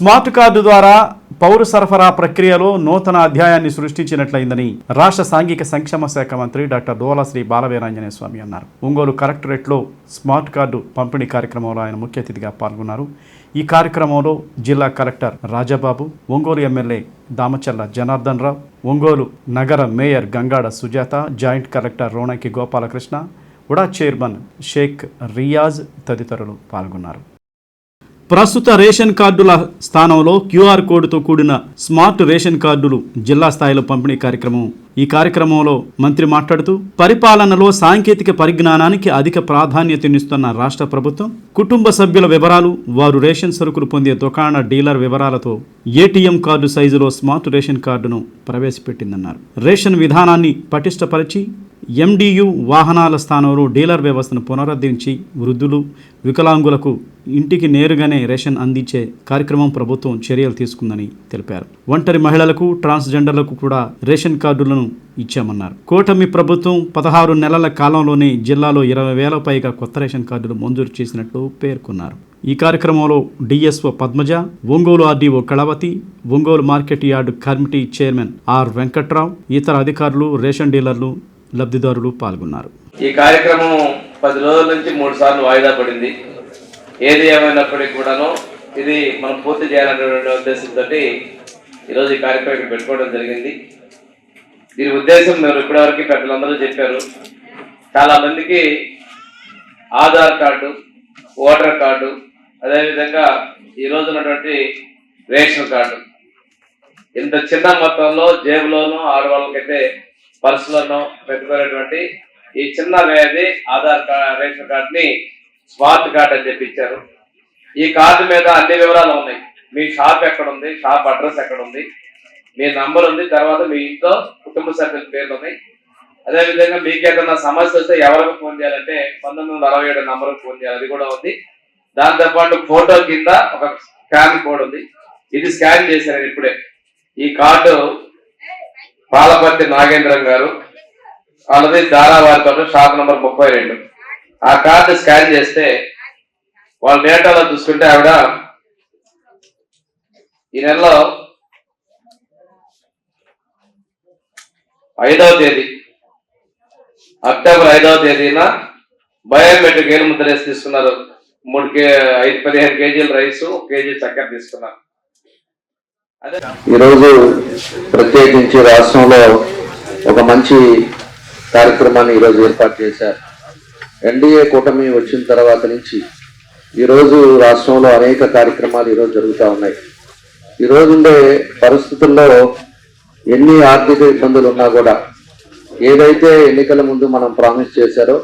Smart card ద్వారా పౌర సరఫరా ప్రక్రియలో నూతన అధ్యాయాన్ని సృష్టించినట్లయిందని రాష్ట్ర సాంఘిక సంక్షేమ శాఖ మంత్రి డాక్టర్ దోలశ్రీ శ్రీ బాలవీరాంజనేయ స్వామి అన్నారు. ఒంగోలు కలెక్టరేట్లో స్మార్ట్ కార్డు పంపిణీ కార్యక్రమంలో ఆయన ముఖ్య అతిథిగా పాల్గొన్నారు. ఈ కార్యక్రమంలో జిల్లా కలెక్టర్ రాజాబాబు ఒంగోలు ఎమ్మెల్యే దామచల్ల జనార్దన్ రావు ఒంగోలు నగర mayor Gangada Sujatha joint collector Ronanki Gopalakrishna UDA chairman Sheikh Riaz తదితరులు పాల్గొన్నారు. ప్రస్తుత రేషన్ కార్డుల స్థానంలో క్యూఆర్ కోడ్తో కూడిన స్మార్ట్ రేషన్ కార్డులు జిల్లా స్థాయిలో పంపిణీ కార్యక్రమం. ఈ కార్యక్రమంలో మంత్రి మాట్లాడుతూ పరిపాలనలో సాంకేతిక పరిజ్ఞానానికి అధిక ప్రాధాన్యతనిస్తున్న రాష్ట్ర ప్రభుత్వం కుటుంబ సభ్యుల వివరాలు వారు రేషన్ సరుకులు పొందే దుకాణ డీలర్ వివరాలతో ఏటీఎం కార్డు సైజులో స్మార్ట్ రేషన్ కార్డును ప్రవేశపెట్టిందన్నారు. రేషన్ విధానాన్ని పటిష్టపరిచి ఎండియు వాహనాల స్థానంలో డీలర్ వ్యవస్థను పునరుద్ధరించి వృద్ధులు వికలాంగులకు ఇంటికి నేరుగానే రేషన్ అందించే కార్యక్రమం ప్రభుత్వం చర్యలు తీసుకుందని తెలిపారు. ఒంటరి మహిళలకు ట్రాన్స్జెండర్లకు కూడా రేషన్ కార్డులను ఇచ్చామన్నారు. కూటమి ప్రభుత్వం పదహారు నెలల కాలంలోనే జిల్లాలో ఇరవై వేల పైగా కొత్త రేషన్ కార్డులు మంజూరు చేసినట్లు పేర్కొన్నారు. ఈ కార్యక్రమంలో DSO Padmaja Ongole RDO Kalavathi Ongole market yard committee chairman R Venkatrao ఇతర అధికారులు రేషన్ డీలర్లు లబ్ధిదారులు పాల్గొన్నారు. ఈ కార్యక్రమం పది రోజుల నుంచి మూడు సార్లు వాయిదా పడింది. ఏది ఏమైనప్పటికీ కూడాను ఇది మనం పూర్తి చేయాలనేటువంటి ఉద్దేశంతో ఈరోజు ఈ కార్యక్రమం ఇక్కడ పెట్టుకోవడం జరిగింది. దీని ఉద్దేశం మీరు ఇప్పటివరకు పెద్దలందరూ చెప్పారు. చాలా మందికి ఆధార్ కార్డు ఓటర్ కార్డు అదేవిధంగా ఈ ఉన్నటువంటి రేషన్ కార్డు. ఇంత చిన్న మొత్తంలో జేబులోనూ ఆడవాళ్ళకైతే పర్సులను పెట్టుకునేటువంటి ఈ చిన్న వ్యాధి ఆధార్ కార్డ్ రేషన్ కార్డ్ని స్మార్ట్ కార్డ్ అని చెప్పి ఇచ్చారు. ఈ కార్డు మీద అన్ని వివరాలు ఉన్నాయి. మీ షాప్ ఎక్కడ ఉంది షాప్ అడ్రస్ ఎక్కడ ఉంది మీ నంబర్ ఉంది. తర్వాత మీ ఇంట్లో కుటుంబ సభ్యుల పేర్లు ఉన్నాయి. అదేవిధంగా మీకు ఏదైనా సమస్య వస్తే ఎవరికి ఫోన్ చేయాలంటే పంతొమ్మిది వందల అరవై ఏడు నంబర్కి ఫోన్ చేయాలి. అది కూడా ఉంది. దాంతోపాటు ఫోటో కింద ఒక స్కాన్ కోడ్ ఉంది. ఇది స్కాన్ చేశారు ఇప్పుడే. ఈ కార్డు పాలపర్తి నాగేంద్రం గారు వాళ్ళది దారావారితో షాప్ నంబర్ ముప్పై రెండు. ఆ కార్డు స్కాన్ చేస్తే వాళ్ళ డేటాలో చూసుకుంటే ఆవిడ ఈ నెలలో ఐదవ తేదీ అక్టోబర్ ఐదవ తేదీన బయోమెట్రిక్ ఏలు ముద్ర వేసి తీసుకున్నారు. మూడు కే ఐదు పదిహేను కేజీల రైస్ కేజీ చక్కెర తీసుకున్నారు. ఈరోజు ప్రత్యేకించి రాష్ట్రంలో ఒక మంచి కార్యక్రమాన్ని ఈరోజు ఏర్పాటు చేశారు. ఎన్డీఏ కూటమి వచ్చిన తర్వాత నుంచి ఈరోజు రాష్ట్రంలో అనేక కార్యక్రమాలు ఈరోజు జరుగుతూ ఉన్నాయి. ఈరోజు ఉండే పరిస్థితుల్లో ఎన్ని ఆర్థిక ఇబ్బందులు ఉన్నా కూడా ఏదైతే ఎన్నికల ముందు మనం ప్రామిస్ చేశారో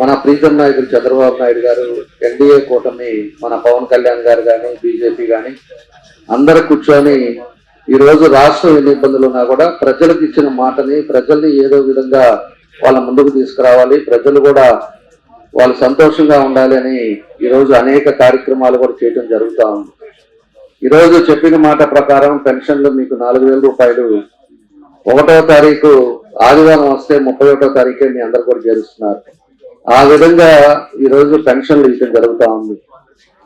మన ప్రీతం నాయకులు చంద్రబాబు నాయుడు గారు ఎన్డీఏ కూటమి మన పవన్ కళ్యాణ్ గారు కానీ బీజేపీ కానీ అందరు కూర్చొని ఈరోజు రాష్ట్రం ఎన్ని ఇబ్బందులు ఉన్నా కూడా ప్రజలకు ఇచ్చిన మాటని ప్రజల్ని ఏదో విధంగా వాళ్ళ ముందుకు తీసుకురావాలి ప్రజలు కూడా వాళ్ళు సంతోషంగా ఉండాలి అని ఈరోజు అనేక కార్యక్రమాలు కూడా చేయడం జరుగుతూ ఉంది. ఈరోజు చెప్పిన మాట ప్రకారం పెన్షన్లు మీకు నాలుగు వేల రూపాయలు. ఒకటో తారీఖు ఆదివారం వస్తే ముప్పై ఒకటో తారీఖే మీ అందరు కూడా చేరుస్తున్నారు. ఆ విధంగా ఈరోజు పెన్షన్లు ఇవ్వడం జరుగుతూ ఉంది.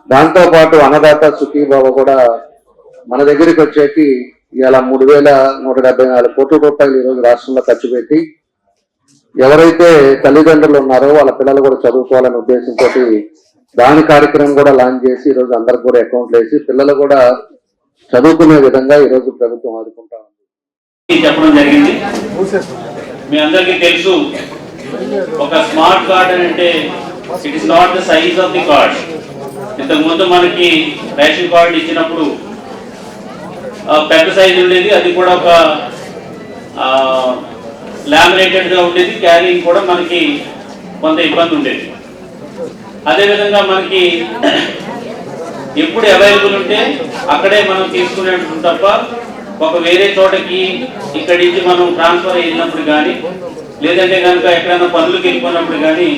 దాంతో పాటు అన్నదాత సుఖీబాబు కూడా మన దగ్గరికి వచ్చేకి ఇలా మూడు వేల నూట డెబ్బై నాలుగు కోట్ల రూపాయలు ఈ రోజు రాష్ట్రంలో ఖర్చు పెట్టి ఎవరైతే తల్లిదండ్రులు ఉన్నారో వాళ్ళ పిల్లలు కూడా చదువుకోవాలనే ఉద్దేశంతో దాని కార్యక్రమం కూడా లాంచ్ చేసి ఈ రోజు అందరికి కూడా అకౌంట్లు వేసి పిల్లలు కూడా చదువుకునే విధంగా ఈ రోజు ప్రభుత్వం ఆదుకుంటా ఉంది. చెప్పడం జరిగింది. మీ అందరికీ తెలుసు ఒక స్మార్ట్ కార్డ్ అంటే it is not the size of the card ఇంతకు ముందు మనకి రేషన్ కార్డు ఇచ్చినప్పుడు పెద్ద సైజు ఉండేది. అది కూడా ఒక లామినేటెడ్గా ఉండేది. క్యారింగ్ కూడా మనకి కొంత ఇబ్బంది ఉండేది. అదేవిధంగా మనకి ఎప్పుడు అవైలబుల్ ఉంటే అక్కడే మనం తీసుకునేటప్పుడు తప్ప ఒక వేరే చోటకి ఇక్కడి నుంచి మనం ట్రాన్స్ఫర్ అయినప్పుడు కానీ లేదంటే కనుక ఎక్కడైనా పనులకు వెళ్ళిపోయినప్పుడు కానీ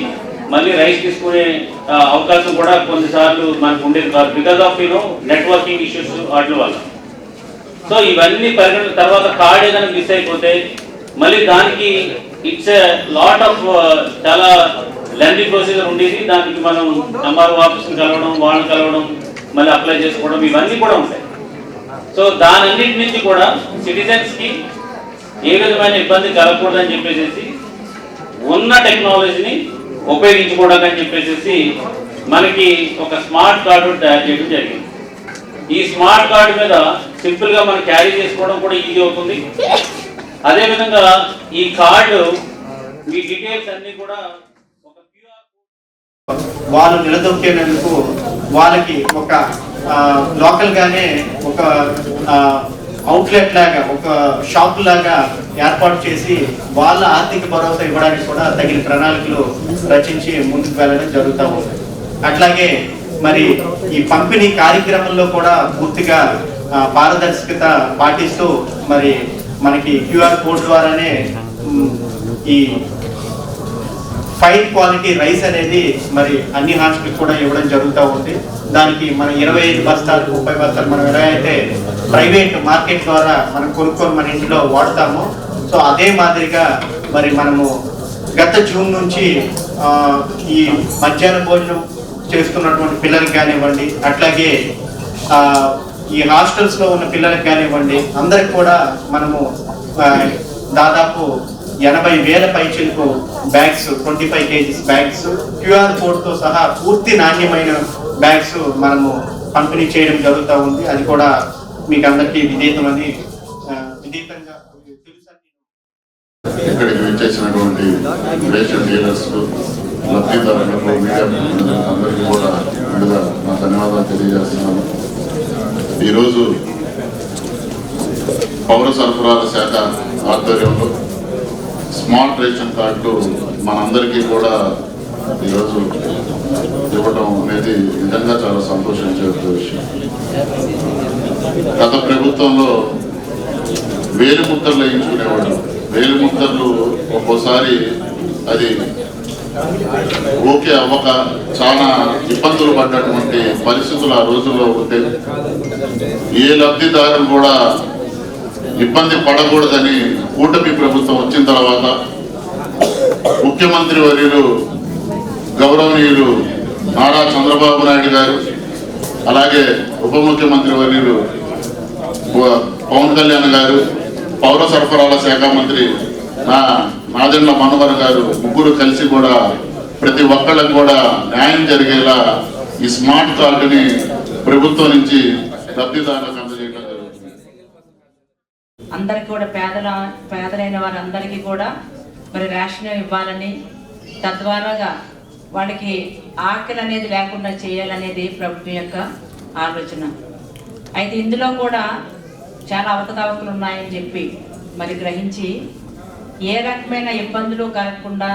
మళ్ళీ రైస్ తీసుకునే అవకాశం కూడా కొన్నిసార్లు మనకు ఉండేది కాదు. Because of you know networking issues వాటి వల్ల. సో ఇవన్నీ పరిగణన తర్వాత కార్డ్ ఏదైనా మిస్ అయిపోతే మళ్ళీ దానికి ఇట్స్ లాట్ ఆఫ్ చాలా లెందీ ప్రొసీజర్ ఉండేది. దానికి మనం ఎంఆర్ఓ ఆఫీస్ని కలవడం వాళ్ళని కలవడం మళ్ళీ అప్లై చేసుకోవడం ఇవన్నీ కూడా ఉంటాయి. సో దానన్నిటి నుంచి కూడా సిటిజన్స్కి ఏ విధమైన ఇబ్బంది కలగకూడదని చెప్పేసి ఉన్న టెక్నాలజీని ఉపయోగించుకోవడానికి చెప్పేసి మనకి ఒక స్మార్ట్ కార్డు తయారు చేయడం జరిగింది. ఈ స్మార్ట్ కార్డు మీద సింపుల్గా మనం క్యారీ చేసుకోవడం కూడా ఈజీ అవుతుంది. అదే విధంగా ఈ కార్డు మీ డీటెయిల్స్ అన్ని కూడా ఒక క్యూఆర్ వాళ్ళు నిలదొక్కేందుకు వాళ్ళకి ఒక లోకల్గానే లోకల్ గానే ఒక అవుట్లెట్ లాగా ఒక షాప్ లాగా ఏర్పాటు చేసి వాళ్ళ ఆర్థిక భరోసా ఇవ్వడానికి కూడా తగిన ప్రణాళికలు రచించి ముందుకు వెళ్ళడం జరుగుతూ ఉంది. అట్లాగే మరి ఈ పంపిణీ కార్యక్రమంలో కూడా పూర్తిగా పారదర్శకత పాటిస్తూ మరి మనకి క్యూఆర్ కోడ్ ద్వారానే ఈ ఫైన్ క్వాలిటీ రైస్ అనేది మరి అన్ని హాస్టల్ కూడా ఇవ్వడం జరుగుతూ ఉంది. దానికి మనం ఇరవై ఐదు బస్తాలు ముప్పై బస్తాలు మనం ఎలా అయితే ప్రైవేట్ మార్కెట్ ద్వారా మనం కొనుక్కొని మన ఇంట్లో వాడతాము సో అదే మాదిరిగా మరి మనము గత జూన్ నుంచి ఈ మధ్యాహ్న భోజనం చేస్తున్నటువంటి పిల్లలకి కానివ్వండి అట్లాగే ఈ హాస్టల్స్లో ఉన్న పిల్లలకు కానివ్వండి అందరికి కూడా మనము దాదాపు ఎనభై వేల పైచిలకు bags twenty five kgs bags QR కోడ్తో సహా పూర్తి నాణ్యమైన బ్యాగ్స్ మనము పంపిణీ చేయడం జరుగుతూ ఉంది. అది కూడా మీకు అందరికీ విధేయతమని ఆ, ఇక్కడికి విచ్చేసినటువంటి రేషన్ లబ్ధిదారులకు మీడియా అందరికీ కూడా నా ధన్యవాదాలు తెలియజేస్తున్నాను. ఈరోజు పౌర సరఫరాల శాఖ ఆధ్వర్యంలో స్మార్ట్ రేషన్ కార్డులు మనందరికీ కూడా ఈరోజు ఇవ్వడం అనేది నిజంగా చాలా సంతోషించే విషయం. గత ప్రభుత్వంలో వేలు ముద్రలు వేయించుకునేవాడు వేలు ముద్రలు ఒక్కోసారి అది ఓకే అవ్వక చాలా ఇబ్బందులు పడ్డటువంటి పరిస్థితులు ఆ రోజుల్లో ఉంటే ఏ లబ్ధిదారులు కూడా ఇబ్బంది పడకూడదని కూటమి ప్రభుత్వం వచ్చిన తర్వాత ముఖ్యమంత్రి వర్యులు గౌరవనీయులు నారా చంద్రబాబు నాయుడు గారు అలాగే ఉప ముఖ్యమంత్రి వర్యులు ప- పవన్ కళ్యాణ్ గారు పౌర సరఫరాల శాఖ మంత్రి నా నాదెండ్ల మనోహర్ గారు ముగ్గురు కలిసి కూడా ప్రతి ఒక్కళ్ళకి కూడా న్యాయం జరిగేలా ఈ స్మార్ట్ కార్డుని ప్రభుత్వం నుంచి లబ్ధిదారులకు అందజేయడం జరుగుతుంది. అందరికి కూడా పేదల పేదలైన వారందరికీ కూడా మరి రేషన్ ఇవ్వాలని తద్వారాగా వాళ్ళకి ఆకలి అనేది లేకుండా చేయాలనేది ప్రభుత్వం యొక్క ఆలోచన. అయితే ఇందులో కూడా చాలా అవకతవకలు ఉన్నాయని చెప్పి మరి గ్రహించి ఏ రకమైన ఇబ్బందులు కలగకుండా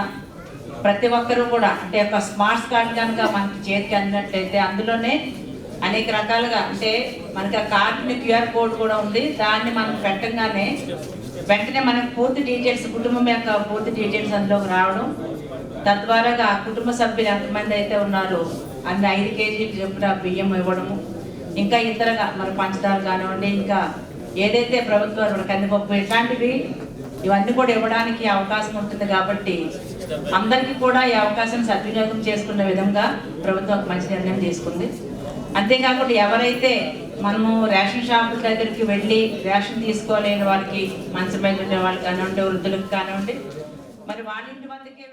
ప్రతి ఒక్కరూ కూడా అంటే ఒక స్మార్ట్ కార్డ్ కనుక మనకి చేతికి అందినట్లయితే అందులోనే అనేక రకాలుగా అంటే మనకి ఆ కార్డుని క్యూఆర్ కోడ్ కూడా ఉంది. దాన్ని మనం పెట్టగానే వెంటనే మనకు పూర్తి డీటెయిల్స్ కుటుంబం యొక్క పూర్తి డీటెయిల్స్ అందులోకి రావడం. తద్వారాగా కుటుంబ సభ్యులు ఎంతమంది అయితే ఉన్నారో అన్ని ఐదు కేజీలు చొప్పున బియ్యం ఇవ్వడము. ఇంకా ఇతరగా మన పంచదార కానివ్వండి ఇంకా ఏదైతే ప్రభుత్వ కందిపప్పు ఇట్లాంటివి ఇవన్నీ కూడా ఇవ్వడానికి అవకాశం ఉంటుంది కాబట్టి అందరికీ కూడా ఈ అవకాశం సద్వినియోగం చేసుకున్న విధంగా ప్రభుత్వం మంచి నిర్ణయం తీసుకుంది. అంతేకాకుండా ఎవరైతే మనము రేషన్ షాపుల దగ్గరికి వెళ్ళి రేషన్ తీసుకోలేని వాళ్ళకి మంచం మీద ఉండే వాళ్ళకి కానివ్వండి వృద్ధులకు కానివ్వండి మరి వాళ్ళ ఇంటి వద్దకే